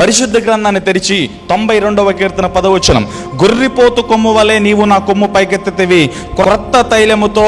పరిశుద్ధ గ్రంథాన్ని తెరిచి తొంభై రెండవ కీర్తన పదవచనం. గొర్రిపోతు కొమ్ము వలె నీవు నా కొమ్ము పైకెత్తితివి. కొత్త తైలముతో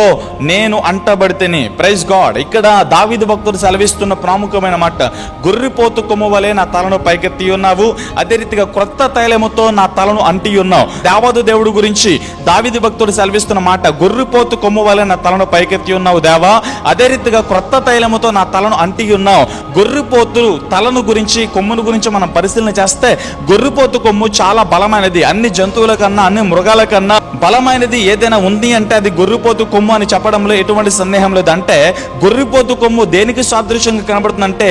నేను అంటబడితేని. ప్రైజ్ గాడ్ ఇక్కడ దావిదు భక్తుడు సెలవిస్తున్న ప్రాముఖ్యమైన మాట. గొర్రిపోతు కొమ్ము వలె నా తలను పైకెత్తి ఉన్నావు అదే రీతిగా క్రొత్త తైలముతో నా తలను అంటి ఉన్నావు దేవాదు దేవుడు గురించి దావిది భక్తుడు సెలవిస్తున్న మాట. గొర్రిపోతు కొమ్ము వలె నా తలను పైకెత్తి ఉన్నావు దేవా. అదే రీతిగా క్రొత్త తైలముతో నా తలను అంటి ఉన్నావు గొర్రిపోతు తలను గురించి కొమ్మును గురించి మనం పరిశీలన చేస్తే గొర్రిపోతు కొమ్ము చాలా బలమైనది. అన్ని జంతువుల కన్నా అన్ని మృగాల కన్నా బలమైనది ఏదైనా ఉంది అంటే అది గొర్రిపోతు కొమ్ము అని చెప్పడంలో ఎటువంటి సందేహం లేదు. అంటే గొర్రిపోతు కొమ్ము దేనికి సాదృశ్యంగా కనబడుతుంది అంటే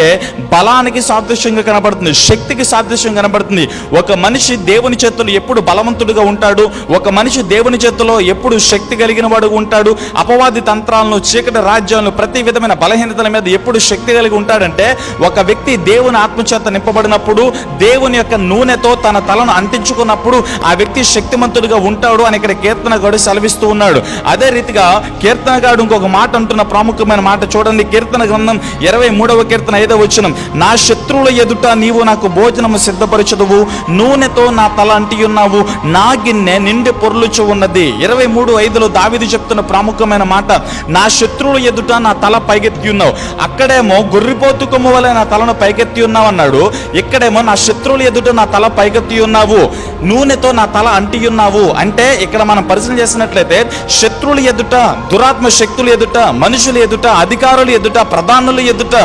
బలానికి సాదృశ్యంగా కనబడుతుంది శక్తికి సాదృశ్యం కనబడుతుంది. ఒక మనిషి దేవుని చేతులు ఎప్పుడు బలవంతుడిగా ఉంటాడు ఒక మనిషి దేవుని చేతిలో ఎప్పుడు శక్తి కలిగిన వాడు ఉంటాడు అపవాది తంత్రాలను చీకటి రాజ్యాలను ప్రతి విధమైన బలహీనతల మీద ఎప్పుడు శక్తి కలిగి ఉంటాడంటే ఒక వ్యక్తి దేవుని ఆత్మచేత నింపబడినప్పుడు దేవుని యొక్క నూనెతో తన తలను అంటించుకున్నప్పుడు ఆ వ్యక్తి శక్తిమంతుడిగా ఉంటాడు అని ఇక్కడ కీర్తనగాడు సెలవిస్తూ ఉన్నాడు. అదే రీతిగా కీర్తనగాడు ఇంకొక మాట అంటున్న ప్రాముఖ్యమైన మాట చూడండి. కీర్తన గ్రంథం ఇరవై మూడవ కీర్తన ఐదో వచ్చిన నా శత్రువుల ఎదుట నీవు నాకు భోజనము సిద్ధపరచదువు. నూనెతో నా తల అంటి ఉన్నావు నా గిన్నె నిండి పొర్లుచు ఉన్నది. ఇరవై మూడు ఐదులో దావిది చెప్తున్న ప్రాముఖ్యమైన మాట. నా శత్రువుల ఎదుట నా తల పైకెత్తి ఉన్నావు అక్కడేమో గొర్రిపోతు కొమ్ము వలె నా తలను పైకెత్తి ఉన్నావు అన్నాడు. ఇక్కడేమో నా శత్రువుల ఎదుట నా తల పైకెత్తి ఉన్నావు నూనెతో నా తల అంటి ఉన్నావు అంటే ఇక్కడ మనం పరిశీలన చేసినట్లయితే శత్రువుల ఎదుట దురాత్మ శక్తుల ఎదుట మనుషుల ఎదుట అధికారుల ఎదుట ప్రధానుల ఎదుట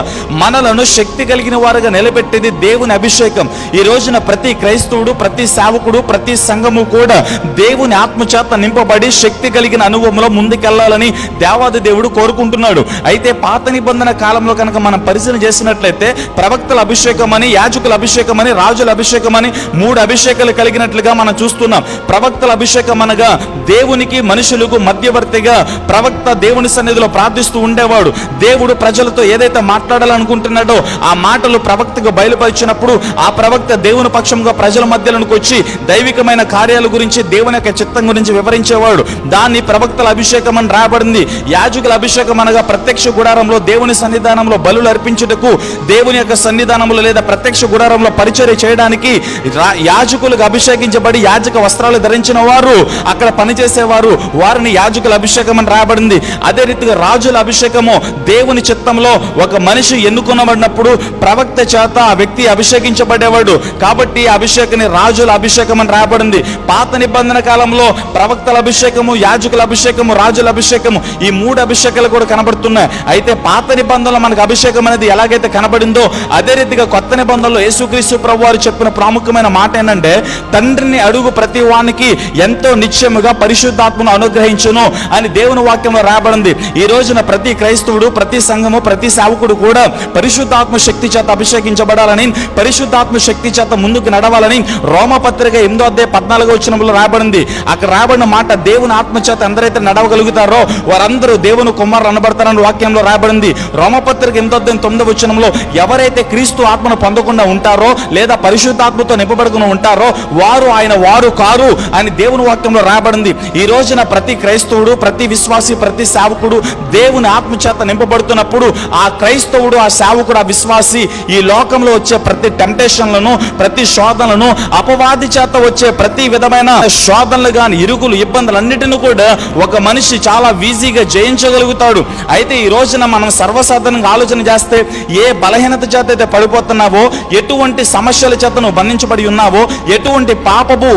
మనలను శక్తి కలిగిన వారుగా నిలబెట్టేది దేవుని అభిషేకం. ఈ రోజున ప్రతి క్రైస్తవుడు ప్రతి సేవకుడు ప్రతి సంఘము కూడా దేవుని ఆత్మచేత నింపబడి శక్తి కలిగిన అనుభవంలో ముందుకెళ్ళాలని దేవాది దేవుడు కోరుకుంటున్నాడు. అయితే పాత నిబంధన కాలంలో కనుక మనం పరిశీలన చేసినట్లయితే ప్రవక్తల అభిషేకం అని యాజకుల అభిషేకం అని రాజుల అభిషేకం అని మూడు అభిషేకాలు కలిగినట్లుగా మనం చూస్తున్నాం. ప్రవక్తల అభిషేకం అనగా దేవునికి మనుషులకు మధ్యవర్తిగా ప్రవక్త దేవుని సన్నిధిలో ప్రార్థిస్తూ ఉండేవాడు. దేవుడు ప్రజలతో ఏదైతే మాట్లాడాలనుకుంటున్నాడో ఆ మాటలు ప్రవక్తకు బయలుపరిచినప్పుడు ఆ ప్రవక్త దేవుని పక్షంగా ప్రజల మధ్యలోనికి వచ్చి దైవికమైన కార్యాల గురించి దేవుని యొక్క చిత్తం గురించి వివరించేవాడు. దాన్ని ప్రవక్తల అభిషేకం అని రాబడింది యాజకుల అభిషేకం అనగా ప్రత్యక్ష గుడారంలో దేవుని సన్నిధానంలో బలులు అర్పించుటకు దేవుని యొక్క సన్నిధానంలో లేదా ప్రత్యక్ష గుడారంలో పరిచర్య చేయడానికి యాజకులకు అభిషేకించబడి యాజక వస్త్రాలు ధరించిన వారు. అక్కడ పనిచేసేవారు వారిని యాజకుల అభిషేకం అని రాబడింది అదే రీతిగా రాజుల అభిషేకము దేవుని చిత్తంలో ఒక మనిషి ఎన్నుకునబడినప్పుడు ప్రవక్త చేత ఆ వ్యక్తి అభిషేకించబడేవాడు. కాబట్టి అభిషేకని రాజుల అభిషేకం అని రాబడింది పాత నిబంధన కాలంలో ప్రవక్తల అభిషేకము యాజకుల అభిషేకము రాజుల అభిషేకము ఈ మూడు అభిషేకాలు కూడా కనబడుతున్నాయి. అయితే పాత నిబంధనలో మనకు అభిషేకం అనేది ఎలాగైతే కనబడిందో అదే రీతిగా కొత్త నిబంధనలో యేసుక్రీస్తు ప్రభు వారు చెప్పిన ప్రాముఖ్యమైన మాట ఏంటంటే తండ్రిని అడుగు ప్రతి వానికి ఎంతో నిశ్చయముగా పరిశుద్ధాత్మను అనుగ్రహించును అని దేవుని వాక్యంలో రాబడింది ఈ రోజున ప్రతి క్రైస్తవుడు ప్రతి సంఘము ప్రతి సేవకుడు కూడా పరిశుద్ధాత్మ శక్తి చేత అభిషేకించబడాలని పరిశుద్ధాత్మ శక్తి చేత ముందుకు నడవాలని రోమపత్రిక ఎనిమిదో అధ్యాయ పద్నాలుగో వచ్చినప్పుడు రాబడింది అక్కడ రాబడిన మాట దేవుని ఆత్మ చేత ఎందరైతే నడవగలుగుతారో వారందరూ దేవుని కుమారులు అనబడతారని వాక్యంలో రాబడింది రోమపత్రిక ఎనిమిదో అధ్యాయం తొమ్మిదో వచ్చినంలో ఎవరైతే క్రీస్తు ఆత్మను పొందకుండా ఉంటారో లేదా పరిశుద్ధాత్మతో నింపబడుకుని ఉంటారో వారు ఆయన వారు కారు అని దేవుని వాక్యంలో రాబడింది ఈ రోజున ప్రతి క్రైస్తవుడు ప్రతి విశ్వాసి ప్రతి సేవకుడు దేవుని ఆత్మ చేత నింపబడుతున్నప్పుడు ఆ క్రైస్తవుడు ఆ సేవకుడు ఆ విశ్వాసి ఈ లోకంలో వచ్చే ప్రతి టెంప్టేషన్లను ప్రతి శోధనలను అపవాది చేత వచ్చే ప్రతి విధమైన శోధనలు కానీ ఇరుకులు ఇబ్బందులన్నిటిని కూడా ఒక మనిషి చాలా ఈజీగా జయించగలుగుతాడు. అయితే ఈ రోజున మనం సర్వసాధారణంగా ఆలోచన చేస్తే ఏ బలహీనత చేత అయితే పడిపోతున్నావో ఎటువంటి సమస్యల చేత నువ్వు బంధించబడి ఉన్నావో ఎటువంటి పాపపు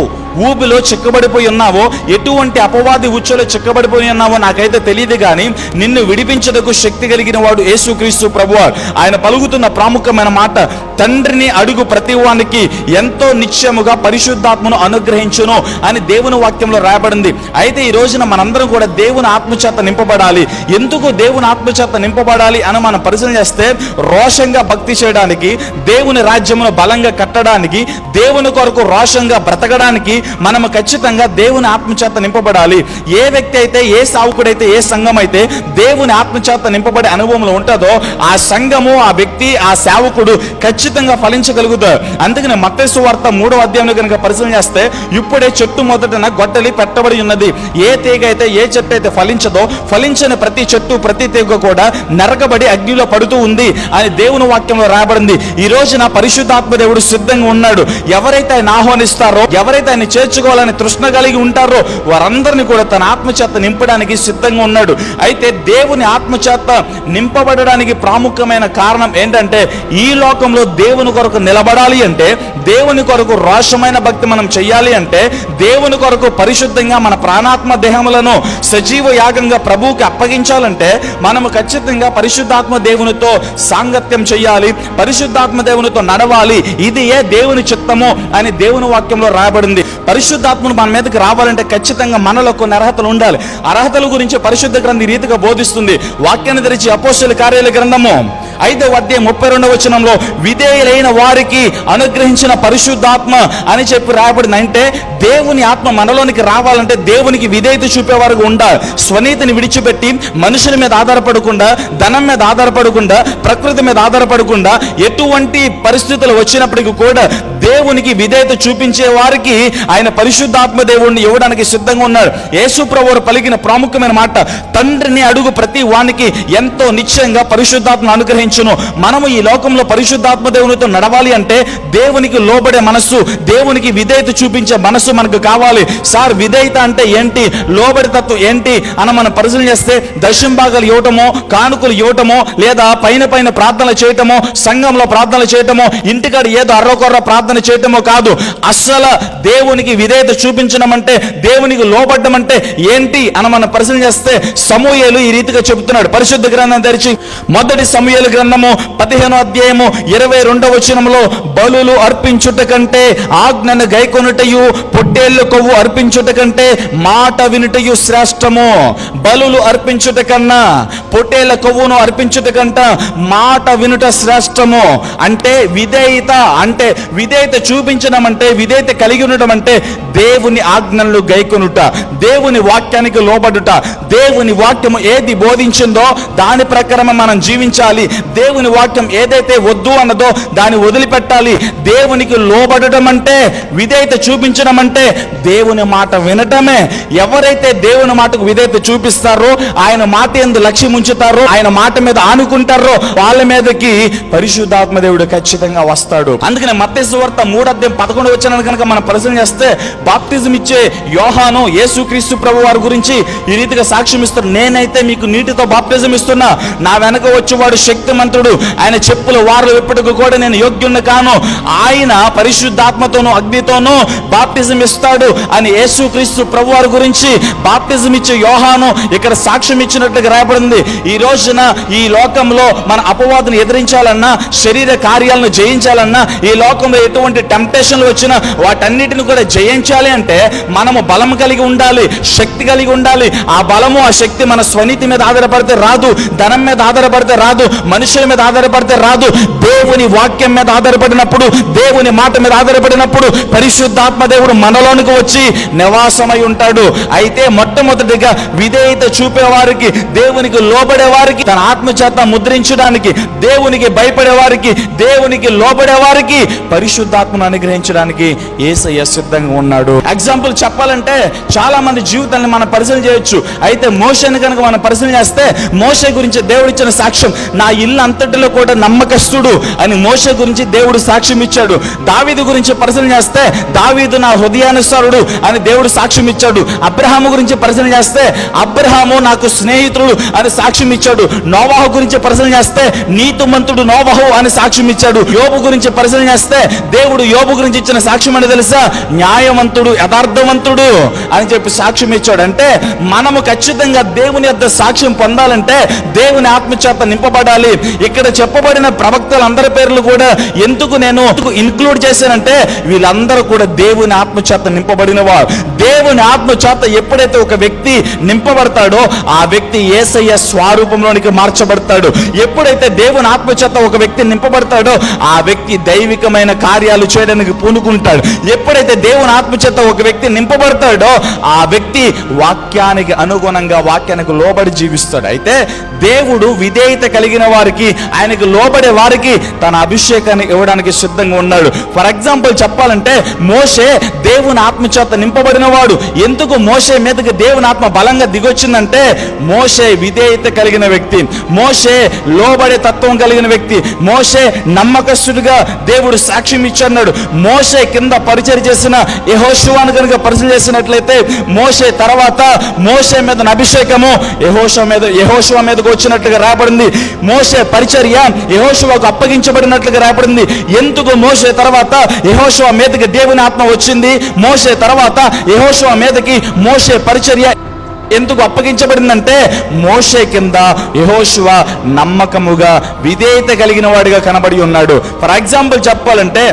ఊబిలో చిక్కబడిపోయి ఉన్నావో ఎటువంటి అపవాది ఉచ్చులో చిక్కబడిపోయి ఉన్నావో నాకైతే తెలియదు కానీ నిన్ను విడిపించదకు శక్తి కలిగిన వాడు యేసుక్రీస్తు ప్రభువారు. ఆయన పలుకుతున్న ప్రాముఖ్యమైన మాట తండ్రిని అడుగు ప్రతివానికి ఎంతో నిశ్చయముగా పరిశుద్ధాత్మను అనుగ్రహించును అని దేవుని వాక్యంలో రాయబడింది. అయితే ఈ రోజున మనందరం కూడా దేవుని ఆత్మచేత నింపబడాలి. ఎందుకు దేవుని ఆత్మచేత నింపబడాలి అని మనం పరిశీలన చేస్తే రోషంగా భక్తి చేయడానికి దేవుని రాజ్యమును బలంగా కట్టడానికి దేవుని కొరకు రోషంగా బ్రతకడానికి మనము ఖచ్చితంగా దేవుని ఆత్మచేత నింపబడాలి. ఏ వ్యక్తి అయితే ఏ సావుకుడైతే ఏ సంఘం అయితే దేవుని ఆత్మచేత నింపబడే అనుభవంలో ఉంటుందో ఆ సంఘము ఆ వ్యక్తి ఆ సేవకుడు ఖచ్చితంగా ఫలించగలుగుతారు. అందుకని మత్తయి వార్త మూడో అధ్యాయంలో కనుక పరిశీలన చేస్తే ఇప్పుడే చెట్టు మొదటన గొడ్డలి పెట్టబడి ఉన్నది. ఏ తీగ అయితే ఏ చెట్టు అయితే ఫలించదో ఫలించని ప్రతి చెట్టు ప్రతి తీగ కూడా నరకబడి అగ్నిలో పడుతూ ఉంది అని దేవుని వాక్యంలో రాబడింది ఈ రోజున పరిశుద్ధాత్మ దేవుడు సిద్ధంగా ఉన్నాడు. ఎవరైతే ఆయన ఆహ్వానిస్తారో ఎవరైతే ఆయన చేర్చుకోవాలని తృష్ణ కలిగి ఉంటారో వారందరినీ కూడా తన ఆత్మచేత నింపడానికి సిద్ధంగా ఉన్నాడు. అయితే దేవుని ఆత్మచేత నింపబడడానికి ప్రాముఖ్యమైన కారణం ఏంటంటే ఈ లోకంలో దేవుని కొరకు నిలబడాలి అంటే దేవుని కొరకు రోషమైన భక్తి మనం చెయ్యాలి అంటే దేవుని కొరకు పరిశుద్ధంగా మన ప్రాణాత్మ దేహములను సజీవ యాగంగా ప్రభువుకి అప్పగించాలంటే మనము ఖచ్చితంగా పరిశుద్ధాత్మ దేవునితో సాంగత్యం చేయాలి పరిశుద్ధాత్మ దేవునితో నడవాలి. ఇది ఏ దేవుని చిత్తమో అని దేవుని వాక్యంలో రాయబడింది. పరిశుద్ధాత్మను మన మీదకి రావాలంటే ఖచ్చితంగా మనలో కొన్ని అర్హతలు ఉండాలి. అర్హతల గురించి పరిశుద్ధ గ్రంథి రీతిగా బోధిస్తుంది. వాక్యాన్ని తెరిచి అపోస్తుల కార్యాల గ్రంథము. ఐదవ అధ్యాయం ముప్పై రెండవ వచనంలో విధేయులైన వారికి అనుగ్రహించిన పరిశుద్ధాత్మ అని చెప్పి రాయబడింది. అంటే దేవుని ఆత్మ మనలోనికి రావాలంటే దేవునికి విధేయత చూపే ఉండాలి స్వనీతిని విడిచిపెట్టి మనుషుల మీద ఆధారపడకుండా ధనం మీద ఆధారపడకుండా ప్రకృతి మీద ఆధారపడకుండా ఎటువంటి పరిస్థితులు వచ్చినప్పటికీ కూడా దేవునికి విధేయత చూపించే వారికి ఆయన పరిశుద్ధాత్మ దేవుణ్ణి ఇవ్వడానికి సిద్ధంగా ఉన్నారు. యేసుప్రభువు పలికిన ప్రాముఖ్యమైన మాట తండ్రిని అడుగు ప్రతి వానికి ఎంతో నిశ్చయంగా పరిశుద్ధాత్మ అనుగ్రహించును మనము ఈ లోకంలో పరిశుద్ధాత్మ దేవునితో నడవాలి అంటే దేవునికి లోబడే మనస్సు దేవునికి విధేయత చూపించే మనస్సు మనకు కావాలి. సార్ విధేయత అంటే ఏంటి? లోబడి తత్వం ఏంటి? అని మనం పరిశీలన చేస్తే దశంభాగాలు ఇవ్వటమో కానుకలు ఇవ్వటమో లేదా పైన పైన ప్రార్థనలు చేయటమో సంఘంలో ప్రార్థనలు చేయటమో ఇంటికాడ ఏదో అర్రకొర్ర ప్రార్థన చేయటమో కాదు. అస్సలు దేవునికి విధేయత చూపించడం అంటే దేవునికి లోబడ్డం అంటే ఏంటి అని మనం పరిశీలన చేస్తే సమూహలు ఈ రీతిగా చెబుతున్నాడు. పరిశుద్ధ గ్రంథం తెరిచి మొదటి సమూహలు గ్రంథము పదిహేనో అధ్యాయము ఇరవై రెండవ వచనంలో బలులు అర్పించుట కంటే ఆజ్ఞను గైకొనుటయు పొట్టేళ్ళ కొవ్వు అర్పించుట కంటే మాట వినుటయు శ్రేష్టము. బలులు అర్పించుట కన్నా పొట్టేళ్ళ కొవ్వును అర్పించుట కంట మాట వినుట శ్రేష్టము. అంటే విధేయత అంటే విధేయత చూపించడం అంటే విధేయత కలిగి ఉండడం అంటే దేవుని ఆజ్ఞలను గైకొనుట దేవుని వాక్యానికి లోబడుట దేవుని వాక్యము ఏది బోధించిందో దాని ప్రకారం మనం జీవించాలి. దేవుని వాక్యం ఏదైతే వద్దు అన్నదో దాన్ని వదిలిపెట్టాలి. దేవునికి లోబడటం అంటే విధేయత చూపించడం అంటే దేవుని మాట వినటమే. ఎవరైతే దేవుని మాటకు విధేయత చూపిస్తారో ఆయన మాట ఎందు లక్ష్యం ఉంచుతారో ఆయన మాట మీద ఆనుకుంటారో వాళ్ళ మీదకి పరిశుద్ధాత్మ దేవుడు ఖచ్చితంగా వస్తాడు. అందుకనే మత్స్యవార్త వార్త పదకొండు వచ్చిన కనుక మనం పరిశీలన చేస్తే బాప్తిజం ఇచ్చే యోహాను యేసుక్రీస్తు ప్రభు వారి గురించి ఈ రీతిగా సాక్ష్యం ఇస్తారు. నేనైతే మీకు నీటితో బాప్తిజం ఇస్తున్నా నా వెనక వచ్చేవాడు శక్తి శక్తిమంతుడు ఆయన చెప్పుల వారు ఎప్పటికీ కూడా నేను యోగ్యుణ్ణి కాను. ఆయన పరిశుద్ధాత్మతోను అగ్నితోనూ బాప్టిజం ఇస్తాడు అని యేసుక్రీస్తు ప్రభు వారి గురించి బాప్టిజం ఇచ్చే యోహాను ఇక్కడ సాక్ష్యం ఇచ్చినట్లుగా రాయబడింది. ఈ రోజున ఈ లోకంలో మన అపవాదును ఎదిరించాలన్నా శరీర కార్యాలను జయించాలన్నా ఈ లోకంలో ఎటువంటి టెంప్టేషన్లు వచ్చినా వాటన్నిటిని కూడా జయించాలి అంటే మనము బలం కలిగి ఉండాలి శక్తి కలిగి ఉండాలి. ఆ బలము ఆ శక్తి మన స్వనీతి మీద ఆధారపడితే రాదు ధనం మీద ఆధారపడితే రాదు మనుషుల మీద ఆధారపడితే రాదు. దేవుని వాక్యం మీద ఆధారపడినప్పుడు దేవుని మాట మీద ఆధారపడినప్పుడు పరిశుద్ధాత్మ దేవుడు మనలోనికి వచ్చి నివాసమై ఉంటాడు. అయితే మొట్టమొదటిగా విధేయత చూపే వారికి దేవునికి లోబడే వారికి తన ఆత్మచేత ముద్రించడానికి దేవునికి భయపడే వారికి దేవునికి లోబడే వారికి పరిశుద్ధాత్మను అనుగ్రహించడానికి ఏసయ్య సిద్ధంగా ఉన్నాడు. ఎగ్జాంపుల్ చెప్పాలంటే చాలా మంది జీవితాన్ని మనం పరిశీలన చేయొచ్చు. అయితే మోషని కనుక మనం పరిశీలన చేస్తే మోష గురించి దేవుడిచ్చిన సాక్ష్యం నా ఇల్లు అంతటిలో కూడా నమ్మకస్తుడు అని మోస గురించి దేవుడు సాక్ష్యం ఇచ్చాడు. దావీదు గురించి పరిశీలన చేస్తే దావీదు నా హృదయానుసారుడు అని దేవుడు సాక్ష్యం ఇచ్చాడు. అబ్రహాము గురించి పరిశీలన చేస్తే అబ్రహాము నాకు స్నేహితుడు అని సాక్ష్యం ఇచ్చాడు. నోవాహు గురించి పరిశీలన చేస్తే నీతిమంతుడు నోవాహు అని సాక్ష్యం ఇచ్చాడు. యోబు గురించి పరిశీలన చేస్తే దేవుడు యోబు గురించి ఇచ్చిన సాక్ష్యం అని తెలుసా? న్యాయవంతుడు యథార్థవంతుడు అని చెప్పి సాక్ష్యం ఇచ్చాడు. అంటే మనము ఖచ్చితంగా దేవుని యొక్క సాక్ష్యం పొందాలంటే దేవుని ఆత్మచేత నింపబడాలి. ఇక్కడ చెప్పబడిన ప్రవక్తలందరి పేర్లు కూడా ఎందుకు నేను ఇన్క్లూడ్ చేశానంటే వీళ్ళందరూ కూడా దేవుని ఆత్మచేత నింపబడిన వారు దేవుని ఆత్మచేత ఎప్పుడైతే ఒక వ్యక్తి నింపబడతాడో ఆ వ్యక్తి ఏసయ్య స్వరూపంలోనికి మార్చబడతాడు. ఎప్పుడైతే దేవుని ఆత్మచేత ఒక వ్యక్తి నింపబడతాడో ఆ వ్యక్తి దైవికమైన కార్యాలు చేయడానికి పూనుకుంటాడు. ఎప్పుడైతే దేవుని ఆత్మచేత ఒక వ్యక్తి నింపబడతాడో ఆ వ్యక్తి వాక్యానికి అనుగుణంగా వాక్యానికి లోబడి జీవిస్తాడు. అయితే దేవుడు విధేయత కలిగిన వారు వారికి ఆయనకు లోబడే వారికి తన అభిషేకాన్ని ఇవ్వడానికి సిద్ధంగా ఉన్నాడు. ఫర్ ఎగ్జాంపుల్ చెప్పాలంటే మోషే దేవుని ఆత్మ చేత నింపబడిన వాడు ఎందుకు మోషే మీదకి దేవుని ఆత్మ బలంగా దిగొచ్చిందంటే మోషే విధేయత కలిగిన వ్యక్తి. మోషే లోబడే తత్వం కలిగిన వ్యక్తి. మోషే నమ్మకస్తుడిగా దేవుడు సాక్ష్యం ఇచ్చన్నాడు మోషే కింద పరిచయం చేసిన యహోశివాను కనుక పరిచయం చేసినట్లయితే మోషే తర్వాత మోషే మీద అభిషేకము యహోశ మీద యహోశివ మీదకి వచ్చినట్లుగా రాబడింది. మోషే పరిచర్య యహోశివకు అప్పగించబడినట్లుగా రాబడింది ఎందుకు మోసే తర్వాత యహోశివ మీదకి దేవుని ఆత్మ వచ్చింది? మోసే తర్వాత యహోశివ మీదకి మోసే పరిచర్య ఎందుకు అప్పగించబడిందంటే మోషే కింద యహోశివ నమ్మకముగా విధేయత కలిగిన వాడిగా కనబడి ఉన్నాడు. ఫర్ ఎగ్జాంపుల్ చెప్పాలంటే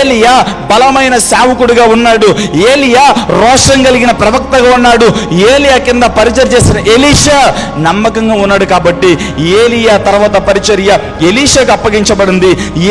ఏలియా బలమైన సేవకుడిగా ఉన్నాడు. ఏలియా రోషం కలిగిన ప్రవక్తగా ఉన్నాడు. ఏలియా కింద పరిచయం చేసిన ఎలీషా నమ్మకంగా ఉన్నాడు కాబట్టి ఏలియా తర్వాత పరిచర్య ఎలీషాకు అప్పగించబడింది.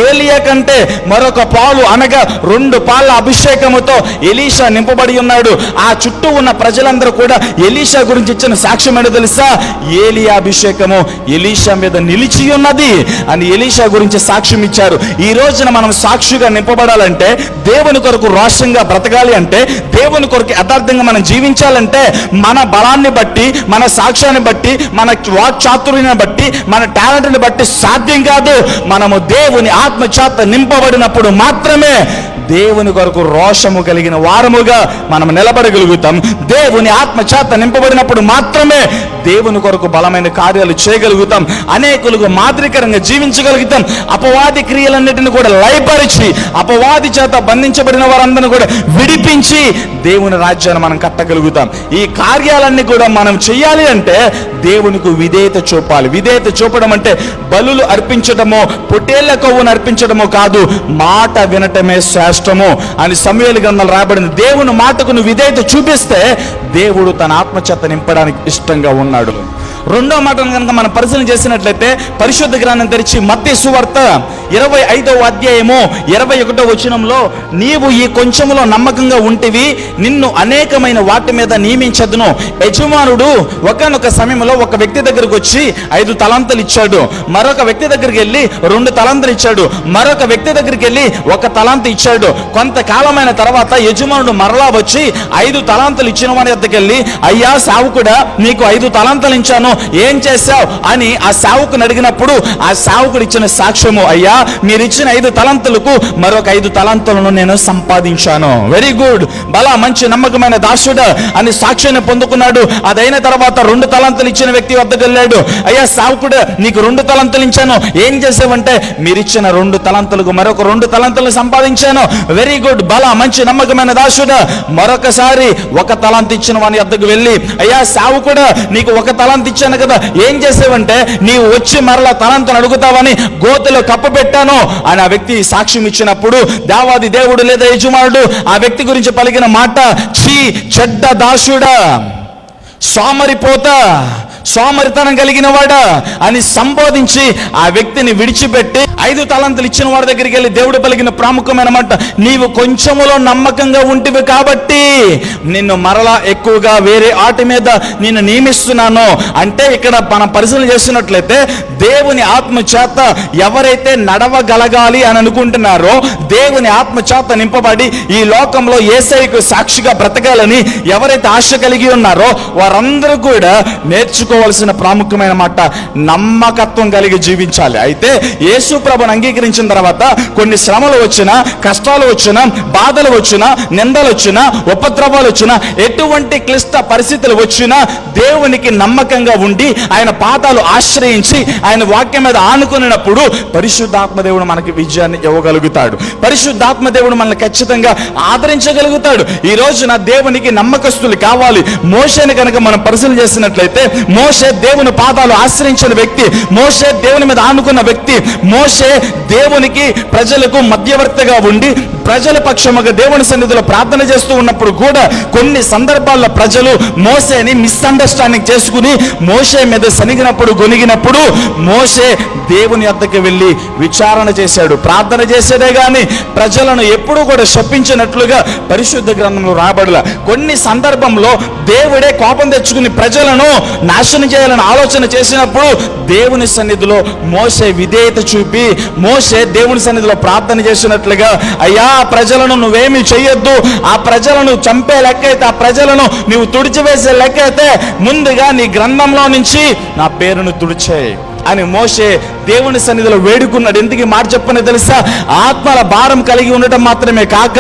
ఏలియా కంటే మరొక పాలు అనగా రెండు పాల అభిషేకముతో ఎలీషా నింపబడి ఉన్నాడు. ఆ చుట్టూ ఉన్న ప్రజలందరూ కూడా ఎలీషా గురించి ఇచ్చిన సాక్ష్యం ఏంటో తెలుసా? ఏలియా అభిషేకము. ఎలీషా మీద నిలిచి ఉన్నది. అని ఎలీషా గురించి సాక్ష్యం ఇచ్చారు. ఈ రోజున మనం సాక్షిగా నింపబడాలంటే దేవుని కొరకు రోషంగా బ్రతకాలి అంటే దేవుని కొరకు యథార్థంగా మనం జీవించాలంటే మన బలాన్ని బట్టి మన సాక్ష్యాన్ని బట్టి మన వాక్ చాతుర్యాన్ని బట్టి మన టాలెంట్ని బట్టి సాధ్యం కాదు. మనము దేవుని ఆత్మచేత నింపబడినప్పుడు మాత్రమే దేవుని కొరకు రోషము కలిగిన వారముగా మనం నిలబడగలుగుతాం. దేవుని ఆత్మ నింపబడిన నింపబడినప్పుడు మాత్రమే దేవుని కొరకు బలమైన కార్యాలు చేయగలుగుతాం. అనేకులకు మాదిరికరంగా జీవించగలుగుతాం. అపవాది క్రియలన్నిటిని కూడా లయపరిచి అపవాది చేత బంధించబడిన వారందరిని కూడా విడిపించి దేవుని రాజ్యాన్ని మనం కట్టగలుగుతాం. ఈ కార్యాలన్నీ కూడా మనం చేయాలి అంటే దేవునికి విధేయత చూపాలి. విధేయత చూపడం అంటే బలులు అర్పించడమో పొట్టేళ్ళ కొవ్వును అర్పించడమో కాదు మాట వినటమే శ్రేష్టము అని సమయాలు గ్రంథాలు రాబడింది దేవుని మాటకు నువ్వు విధేయత చూపిస్తే దేవుడు తన ఆత్మచేత నింపడానికి ఇష్టంగా ఉన్నాడు రెండో మాటను కనుక మనం పరిశీలన చేసినట్లయితే పరిశుద్ధ గ్రంథం తెరిచి మత్తి సువార్త ఇరవై ఐదవ అధ్యాయము ఇరవై ఒకటో వచనంలో నీవు ఈ కొంచెములో నమ్మకంగా ఉంటివి నిన్ను అనేకమైన వాటి మీద నియమించదును. యజమానుడు ఒకనొక సమయంలో ఒక వ్యక్తి దగ్గరకు వచ్చి ఐదు తలాంతలు ఇచ్చాడు. మరొక వ్యక్తి దగ్గరికి వెళ్ళి రెండు తలాంతలు ఇచ్చాడు. మరొక వ్యక్తి దగ్గరికి వెళ్ళి ఒక తలాంత ఇచ్చాడు. కొంతకాలమైన తర్వాత యజమానుడు మరలా వచ్చి ఐదు తలాంతలు ఇచ్చిన వారి వద్దకెళ్ళి వెళ్ళి అయ్యా సావుకుడా నీకు ఐదు తలాంతలు ఇచ్చాను. ఏం చేశావు అని ఆ సావుకుని అడిగినప్పుడు ఆ సావుకుడు ఇచ్చిన సాక్ష్యము అయ్యా మీరు ఇచ్చిన ఐదు తలంతులకు మరొక ఐదు తలంతులను నేను సంపాదించాను. వెరీ గుడ్ బలా మంచి నమ్మకమైన దాసుడు అని సాక్ష్యాన్ని పొందుకున్నాడు. అదైన తర్వాత రెండు తలంతులు ఇచ్చిన వ్యక్తి వద్దకు వెళ్ళాడు. అయ్యా సావుకుడు నీకు రెండు తలంతులు ఇచ్చాను. ఏం చేసావంటే మీరు ఇచ్చిన రెండు తలంతులకు మరొక రెండు తలంతులు సంపాదించాను. వెరీ గుడ్ బలా మంచి నమ్మకమైన దాసుడు. మరొకసారి ఒక తలంత ఇచ్చిన వాని వద్దకు వెళ్ళి అయ్యా సావుకుడు నీకు ఒక తలంత ఇచ్చాను కదా ఏం చేసావంటే నీవు వచ్చి మరలా తనంతను అడుగుతావని గోతులో కప్పు పెట్టాను అని ఆ వ్యక్తి సాక్ష్యం ఇచ్చినప్పుడు దేవాది దేవుడు లేదా యజమానుడు? ఆ వ్యక్తి గురించి పలికిన మాట చీ చెడ్డ దాసుడా సోమరిపోత సోమరితనం కలిగిన వాడా అని సంబోధించి ఆ వ్యక్తిని విడిచిపెట్టి ఐదు తలంతులు ఇచ్చిన వాడి దగ్గరికి వెళ్ళి దేవుడు పలికిన ప్రాముఖ్యమైన మాట నీవు కొంచెములో నమ్మకంగా ఉంటివి కాబట్టి నిన్ను మరలా ఎక్కువగా వేరే ఆట మీద నిన్ను నియమిస్తున్నాను. అంటే ఇక్కడ మనం పరిశీలన చేసినట్లయితే దేవుని ఆత్మ చేత ఎవరైతే నడవగలగాలి అని అనుకుంటున్నారో దేవుని ఆత్మ చేత నింపబడి ఈ లోకంలో ఏసైకు సాక్షిగా బ్రతకాలని ఎవరైతే ఆశ కలిగి ఉన్నారో వారందరూ కూడా నేర్చుకు నేర్చుకోవాల్సిన ప్రాముఖ్యమైన మాట నమ్మకత్వం కలిగి జీవించాలి. అయితే యేసు ప్రభుని అంగీకరించిన తర్వాత కొన్ని శ్రమలు వచ్చినా కష్టాలు వచ్చినా బాధలు వచ్చినా నిందలు వచ్చినా ఉపద్రవాలు వచ్చినా ఎటువంటి క్లిష్ట పరిస్థితులు వచ్చినా దేవునికి నమ్మకంగా ఉండి ఆయన పాదాలు ఆశ్రయించి ఆయన వాక్యం మీద ఆనుకున్నప్పుడు పరిశుద్ధాత్మదేవుడు మనకి విజయాన్ని ఇవ్వగలుగుతాడు. పరిశుద్ధాత్మదేవుడు మనల్ని ఖచ్చితంగా ఆదరించగలుగుతాడు. ఈ రోజున దేవునికి నమ్మకస్తులు కావాలి. మోసని కనుక మనం పరిశీలన చేసినట్లయితే మోషే దేవుని పాదాలు ఆశ్రయించిన వ్యక్తి మోషే దేవుని మీద ఆనుకున్న వ్యక్తి మోసే దేవునికి ప్రజలకు మధ్యవర్తిగా ఉండి ప్రజల పక్షముగా దేవుని సన్నిధిలో ప్రార్థన చేస్తూ ఉన్నప్పుడు కూడా కొన్ని సందర్భాల్లో ప్రజలు మోసేని మిస్అండర్స్టాండింగ్ చేసుకుని మోసే మీద సనిగినప్పుడు గొనిగినప్పుడు మోసే దేవుని వద్దకు వెళ్ళి విచారణ చేశాడు. ప్రార్థన చేసేదే కానీ ప్రజలను ఎప్పుడూ కూడా శపించినట్లుగా పరిశుద్ధ గ్రంథంలో రాబడల కొన్ని సందర్భంలో దేవుడే కోపం తెచ్చుకుని ప్రజలను నాశనం చేయాలని ఆలోచన చేసినప్పుడు దేవుని సన్నిధిలో మోసే విధేయత చూపి మోసే దేవుని సన్నిధిలో ప్రార్థన చేసినట్లుగా అయ్యా ఆ ప్రజలను నువ్వేమి చెయ్యొద్దు. ఆ ప్రజలను చంపే లెక్క అయితే ఆ ప్రజలను నీవు తుడిచివేసే లెక్క అయితే ముందుగా నీ గ్రంథంలో నుంచి నా పేరును తుడిచేయి. అని మోసే దేవుని సన్నిధిలో వేడుకున్నాడు. ఎందుకు మాట చెప్పని తెలుసా? ఆత్మల భారం కలిగి ఉండటం మాత్రమే కాక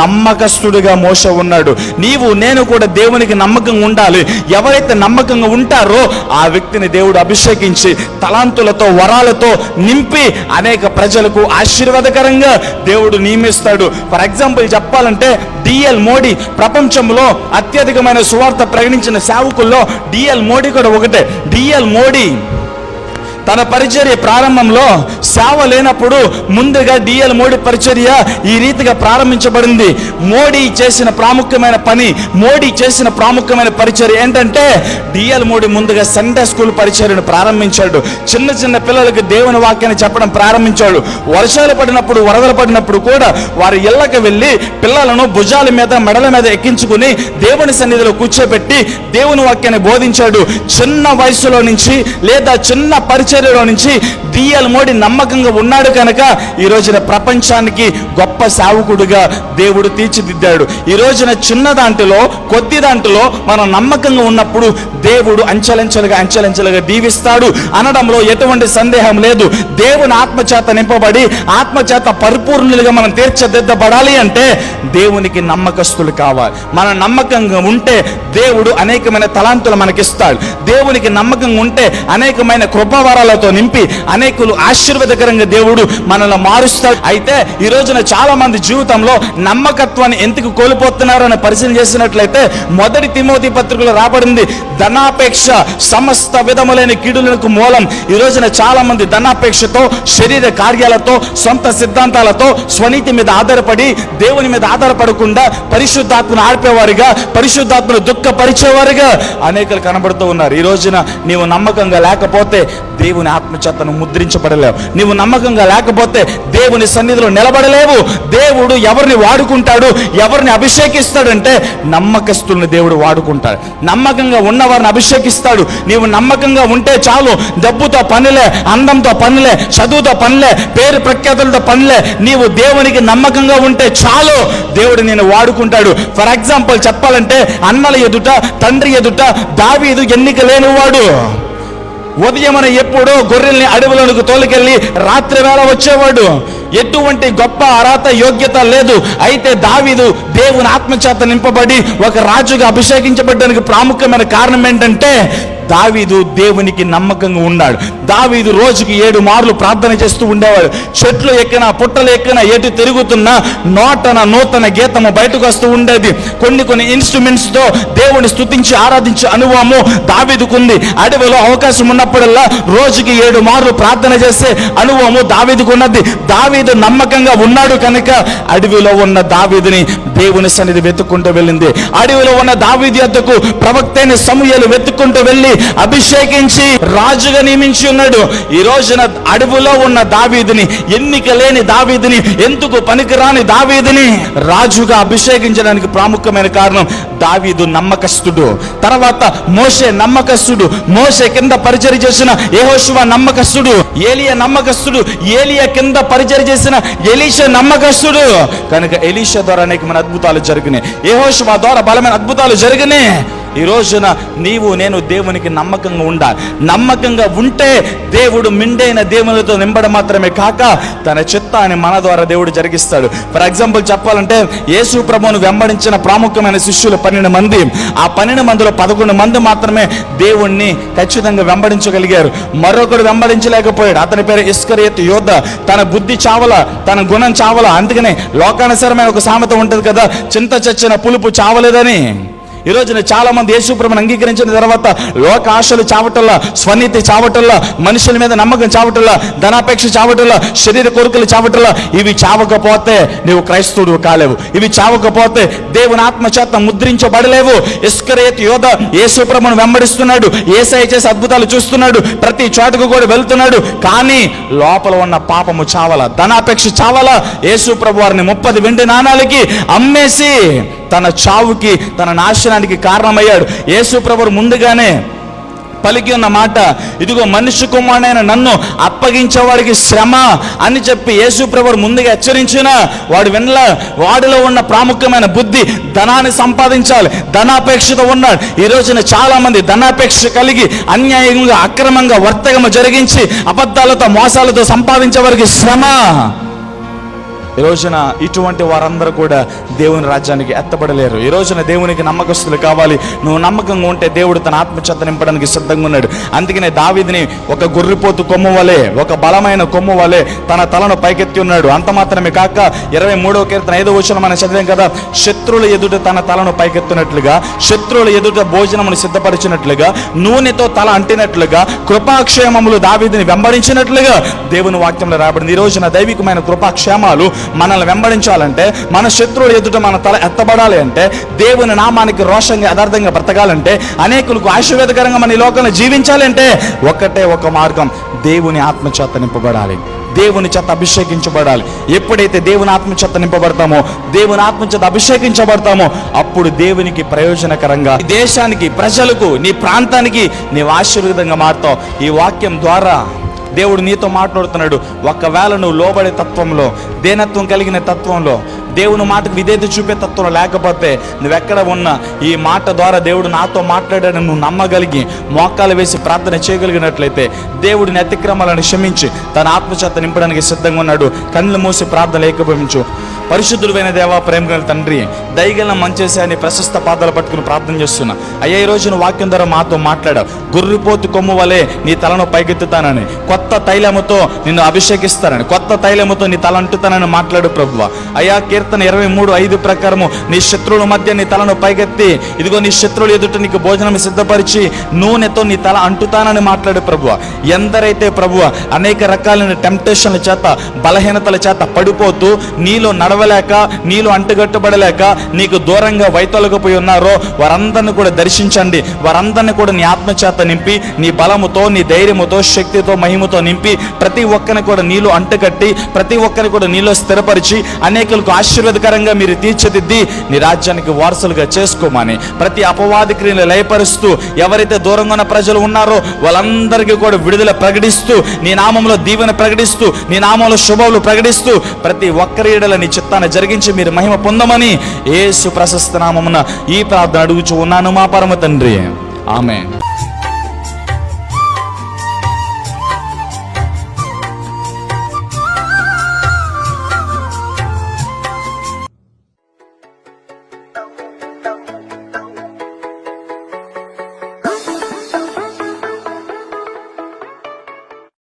నమ్మకస్తుడిగా మోస ఉన్నాడు. నీవు నేను కూడా దేవునికి నమ్మకంగా ఉండాలి. ఎవరైతే నమ్మకంగా ఉంటారో ఆ వ్యక్తిని దేవుడు అభిషేకించి తలాంతులతో వరాలతో నింపి అనేక ప్రజలకు ఆశీర్వాదకరంగా దేవుడు నియమిస్తాడు. ఫర్ ఎగ్జాంపుల్ చెప్పాలంటే డిఎల్ మోడీ ప్రపంచంలో అత్యధికమైన సువార్త ప్రకటించిన సేవకుల్లో డిఎల్ మోడీ కూడా ఒకటే. డిఎల్ మోడీ తన పరిచర్య ప్రారంభంలో సేవ లేనప్పుడు ముందుగా డిఎల్ మోడీ పరిచర్య ఈ రీతిగా ప్రారంభించబడింది. మోడీ చేసిన ప్రాముఖ్యమైన పని మోడీ చేసిన ప్రాముఖ్యమైన పరిచర్య ఏంటంటే డిఎల్ మోడీ ముందుగా సండే స్కూల్ పరిచర్యను ప్రారంభించాడు. చిన్న చిన్న పిల్లలకు దేవుని వాక్యాన్ని చెప్పడం ప్రారంభించాడు. వర్షాలు పడినప్పుడు వరదలు పడినప్పుడు కూడా వారి ఇళ్ళకి వెళ్ళి పిల్లలను భుజాల మీద మెడల మీద ఎక్కించుకుని దేవుని సన్నిధిలో కూర్చోబెట్టి దేవుని వాక్యాన్ని బోధించాడు. చిన్న వయసులో నుంచి లేదా చిన్న పరిచయం పరిచర్యలో నుంచి డిఎల్ మోడీ నమ్మకంగా ఉన్నాడు కనుక ఈ రోజున ప్రపంచానికి గొప్ప సేవకుడుగా దేవుడు తీర్చిదిద్దాడు. ఈ రోజున చిన్న దాంట్లో కొద్ది దాంట్లో మనం నమ్మకంగా ఉన్నప్పుడు దేవుడు అంచెలంచెలుగా అంచెలంచెలుగా దీవిస్తాడు. అనడంలో ఎటువంటి సందేహం లేదు. దేవుని ఆత్మచేత నింపబడి ఆత్మచేత పరిపూర్ణులుగా మనం తీర్చిదిద్దబడాలి అంటే దేవునికి నమ్మకస్తులు కావాలి. మన నమ్మకంగా ఉంటే దేవుడు అనేకమైన తలాంతులు మనకిస్తాడు. దేవునికి నమ్మకంగా ఉంటే అనేకమైన కృపవరాలతో నింపి అనేకులు ఆశీర్వాదకరంగా దేవుడు మనల్ని మారుస్తాడు. అయితే ఈ రోజున చాలా మంది జీవితంలో నమ్మకత్వాన్ని ఎందుకు కోల్పోతున్నారు పరిశీలన చేసినట్లయితే మొదటి తిమోతి పత్రికలో రాబడింది ధనాపేక్ష సమస్త విధములైన కీడులకు మూలం. ఈ రోజున చాలా మంది ధనాపేక్షతో శరీర కార్యాలతో సొంత సిద్ధాంతాలతో స్వనీతి మీద ఆధారపడి దేవుని మీద ఆధారపడకుండా పరిశుద్ధాత్మను ఆడిపేవారుగా పరిశుద్ధాత్మను దుఃఖపరిచేవారుగా అనేకలు కనబడుతూ ఉన్నారు. ఈ రోజున నీవు నమ్మకంగా లేకపోతే దేవుని ఆత్మచేతను ముద్రించబడలేవు. నీవు నమ్మకంగా లేకపోతే దేవుని సన్నిధిలో నిలబడలేవు. దేవుడు ఎవరిని వాడుకుంటాడు ఎవరిని అభిషేకిస్తాడంటే నమ్మకస్తుల్ని దేవుడు వాడుకుంటాడు. నమ్మకంగా ఉన్నవారిని అభిషేకిస్తాడు. నీవు నమ్మకంగా ఉంటే చాలు డబ్బుతో పనిలే అందంతో పనిలే చదువుతో పనిలే పేరు ప్రఖ్యాతులతో పనిలే నీవు దేవునికి నమ్మకంగా ఉంటే చాలు దేవుడు నేను వాడుకుంటాడు. ఫర్ ఎగ్జాంపుల్ చెప్పాలంటే అన్నల ఎదుట తండ్రి ఎదుట దావీదు ఎన్నిక లేనివాడు. ఉదయమున ఎప్పుడో గొర్రెల్ని అడవులకు తోలుకెళ్ళి రాత్రి వేళ వచ్చేవాడు. ఎటువంటి గొప్ప అర్హత యోగ్యత లేదు. అయితే దావీదు దేవుని ఆత్మచేత నింపబడి ఒక రాజుగా అభిషేకించబడ్డానికి ప్రాముఖ్యమైన కారణం ఏంటంటే దావీదు దేవునికి నమ్మకంగా ఉన్నాడు. దావీదు రోజుకి ఏడు మార్లు ప్రార్థన చేస్తూ ఉండేవాడు. చెట్లు ఎక్కిన పుట్టలు ఎక్కిన ఎటు తిరుగుతున్నా నోటన నూతన గీతము బయటకు వస్తూ ఉండేది. కొన్ని కొన్ని ఇన్స్ట్రుమెంట్స్తో దేవుని స్తుతించి ఆరాధించే అనుభవము దావీదుకుంది. అడవిలో అవకాశం ఉన్నప్పుడల్లా రోజుకి ఏడు మార్లు ప్రార్థన చేసే అనుభవము దావీదుకున్నది. దావీదు నమ్మకంగా ఉన్నాడు కనుక అడవిలో ఉన్న దావీదుని దేవుని సన్నిధి వెతుక్కుంటూ వెళ్ళింది. అడవిలో ఉన్న దావీది యొద్దకు ప్రవక్తైన అయిన వెతుక్కుంటూ వెళ్ళి అభిషేకించి రాజుగా నియమించి ఉన్నాడు. ఈ రోజున అడవిలో ఉన్న దావీదిని ఎన్నిక లేని దావీదిని ఎందుకు పనికిరాని దావీదిని రాజుగా అభిషేకించడానికి ప్రాముఖ్యమైన కారణం దావీదు నమ్మకస్తుడు. తర్వాత మోషే నమ్మకస్తుడు. మోషే కింద పరిచయం చేసిన యెహోషువ నమ్మకస్తుడు. ఏలియ నమ్మకస్తుడు. ఏలియా కింద పరిచయం చేసిన ఎలీష నమ్మకస్తుడు. కనుక ఎలీష ద్వారా అనేకమైన అద్భుతాలు జరిగినాయి. యెహోషువ ద్వారా బలమైన అద్భుతాలు జరిగినాయి. ఈ రోజున నీవు నేను దేవునికి నమ్మకంగా ఉండాలి నమ్మకంగా ఉంటే దేవుడు మిండైన దేవునితో నింపడం మాత్రమే కాక తన చిత్తాన్ని మన ద్వారా దేవుడు జరిగిస్తాడు. ఫర్ ఎగ్జాంపుల్ చెప్పాలంటే యేసు ప్రభువును వెంబడించిన ప్రాముఖ్యమైన శిష్యులు పన్నెండు మంది. ఆ పన్నెండు మందిలో పదకొండు మంది మాత్రమే దేవుణ్ణి ఖచ్చితంగా వెంబడించగలిగారు. మరొకడు వెంబడించలేకపోయాడు. అతని పేరు ఇస్కరియత్ యోధ. తన బుద్ధి చావల తన గుణం చావల. అందుకనే లోకానుసరమైన ఒక సామెత ఉంటుంది కదా చింత చచ్చిన పులుపు చావలేదని. ఈ రోజున చాలా మంది యేసుప్రభుని అంగీకరించిన తర్వాత లోక ఆశలు చావటల్లా స్వనీతి చావటల్లా మనుషుల మీద నమ్మకం చావటల్లా ధనాపేక్ష చావటల్లా శరీర కోరికలు చావటల్లా ఇవి చావకపోతే నీవు క్రైస్తవుడు కాలేవు. ఇవి చావకపోతే దేవుని ఆత్మచేత ముద్రించబడలేవు. ఇస్కరేత్ యోధ యేసుప్రభును వెంబడిస్తున్నాడు. ఏసై చేసే అద్భుతాలు చూస్తున్నాడు. ప్రతి చోటకు కూడా వెళ్తున్నాడు. కానీ లోపల ఉన్న పాపము చావల? ధనాపేక్ష చావల? యేసు ప్రభు వారిని ముప్పది వెండి నాణాలకి అమ్మేసి తన చావుకి తన నాశనానికి కారణమయ్యాడు. యేసుప్రభుడు ముందుగానే పలికి ఉన్న మాట ఇదిగో మనిషి కుమారుడైన నన్ను అప్పగించేవాడికి శ్రమ అని చెప్పి యేసుప్రభుడు ముందుగా హెచ్చరించిన వాడు వినల వాడిలో ఉన్న ప్రాముఖ్యమైన బుద్ధి ధనాన్ని సంపాదించాలి ధనాపేక్షతో ఉన్నాడు. ఈ రోజున చాలా మంది ధనాపేక్ష కలిగి అన్యాయంగా అక్రమంగా వర్తకము జరిగించి అబద్ధాలతో మోసాలతో సంపాదించే వారికి శ్రమ. ఈ రోజున ఇటువంటి వారందరూ కూడా దేవుని రాజ్యానికి ఎత్తబడలేరు. ఈ రోజున దేవునికి నమ్మకస్తులు కావాలి. నువ్వు నమ్మకంగా ఉంటే దేవుడు తన ఆత్మచేత నింపడానికి సిద్ధంగా ఉన్నాడు. అందుకనే దావిదిని ఒక గొర్రెపోతు కొమ్ము వలె ఒక బలమైన కొమ్ము వలె తన తలను పైకెత్తి ఉన్నాడు. అంత మాత్రమే కాక ఇరవై మూడవ కీర్తన ఐదో వచ్చిన మనం చదివాం కదా శత్రువుల ఎదుట తన తలను పైకెత్తున్నట్లుగా శత్రువుల ఎదుట భోజనమును సిద్ధపరిచినట్లుగా నూనెతో తల అంటినట్లుగా కృపాక్షేమములు దావిదిని వెంబడించినట్లుగా దేవుని వాక్యంలో రాబడింది. ఈ రోజున దైవికమైన కృపాక్షేమాలు మనల్ని వెంబడించాలంటే మన శత్రువుల ఎదుట మన తల ఎత్తబడాలి అంటే దేవుని నామానికి రోషంగా యథార్థంగా బ్రతకాలంటే అనేకులకు ఆశీర్వేదకరంగా మన ఈ లోకంలో జీవించాలంటే ఒకటే ఒక మార్గం దేవుని ఆత్మచేత నింపబడాలి. దేవుని చేత అభిషేకించబడాలి. ఎప్పుడైతే దేవుని ఆత్మచేత నింపబడతామో దేవుని ఆత్మచేత అభిషేకించబడతామో అప్పుడు దేవునికి ప్రయోజనకరంగా దేశానికి ప్రజలకు నీ ప్రాంతానికి నీవు ఆశీర్వాదంగా మారుతావు. ఈ వాక్యం ద్వారా దేవుడు నీతో మాట్లాడుతున్నాడు. ఒకవేళ నువ్వు లోబడే తత్వంలో దేనత్వం కలిగిన తత్వంలో దేవుని మాటకు విధేత చూపే తత్వం లేకపోతే నువ్వెక్కడ ఉన్నా ఈ మాట ద్వారా దేవుడు నాతో మాట్లాడాడని నువ్వు నమ్మగలిగి మోకాలు వేసి ప్రార్థన చేయగలిగినట్లయితే దేవుడిని అతిక్రమాలను క్షమించి తన ఆత్మచేత నింపడానికి సిద్ధంగా ఉన్నాడు. కళ్ళు మూసి ప్రార్థన లేకపోయించు పరిశుద్ధుడైన దేవా ప్రేమ గల తండ్రి దయగల మంచేసి అని ప్రశస్త పాదాలు పట్టుకుని ప్రార్థన చేస్తున్నా. అయ్యా ఈ రోజున వాక్యం ద్వారా మాతో మాట్లాడావు. గుర్రిపోతు కొమ్ము వలె నీ తలను పైకెత్తుతానని కొత్త తైలముతో నిన్ను అభిషేకిస్తానని కొత్త తైలముతో నీ తల అంటుతానని మాట్లాడు ప్రభువ. అయ్యా కీర్తన ఇరవై మూడు ఐదు ప్రకారము నీ శత్రువుల మధ్య నీ తలను పైకెత్తి ఇదిగో నీ శత్రువుల ఎదుట నీకు భోజనం సిద్ధపరిచి నూనెతో నీ తల అంటుతానని మాట్లాడు ప్రభువ. ఎందరైతే ప్రభువ అనేక రకాలైన టెంప్టేషన్ల చేత బలహీనతల చేత పడిపోతూ నీలో నడవలేక నీళ్ళు అంటుగట్టుబడలేక నీకు దూరంగా వైతొలగిపోయి ఉన్నారో వారందరిని కూడా దర్శించండి. వారందరిని కూడా నీ ఆత్మచేత నింపి నీ బలముతో నీ ధైర్యముతో శక్తితో మహిమతో నింపి ప్రతి ఒక్కరిని కూడా నీళ్ళు అంటుకట్టి ప్రతి ఒక్కరిని కూడా నీలో స్థిరపరిచి అనేకులకు ఆశీర్వాదకరంగా మీరు తీర్చిదిద్ది నీ రాజ్యానికి వారసులుగా చేసుకోమని ప్రతి అపవాది క్రియలు లయపరుస్తూ ఎవరైతే దూరంగా ఉన్న ప్రజలు ఉన్నారో వాళ్ళందరికీ కూడా విడుదల ప్రకటిస్తూ నీ నామంలో దీవెన ప్రకటిస్తూ నీ నామంలో శుభములు ప్రకటిస్తూ ప్రతి ఒక్కరి ఎడల నీ చిత్తాన్ని జరిగించి మీరు మహిమ పొందమని ఏసు ప్రశస్త నామమున ఈ ప్రార్థన అడుగుచు ఉన్నాను మా పరమ తండ్రి. ఆమె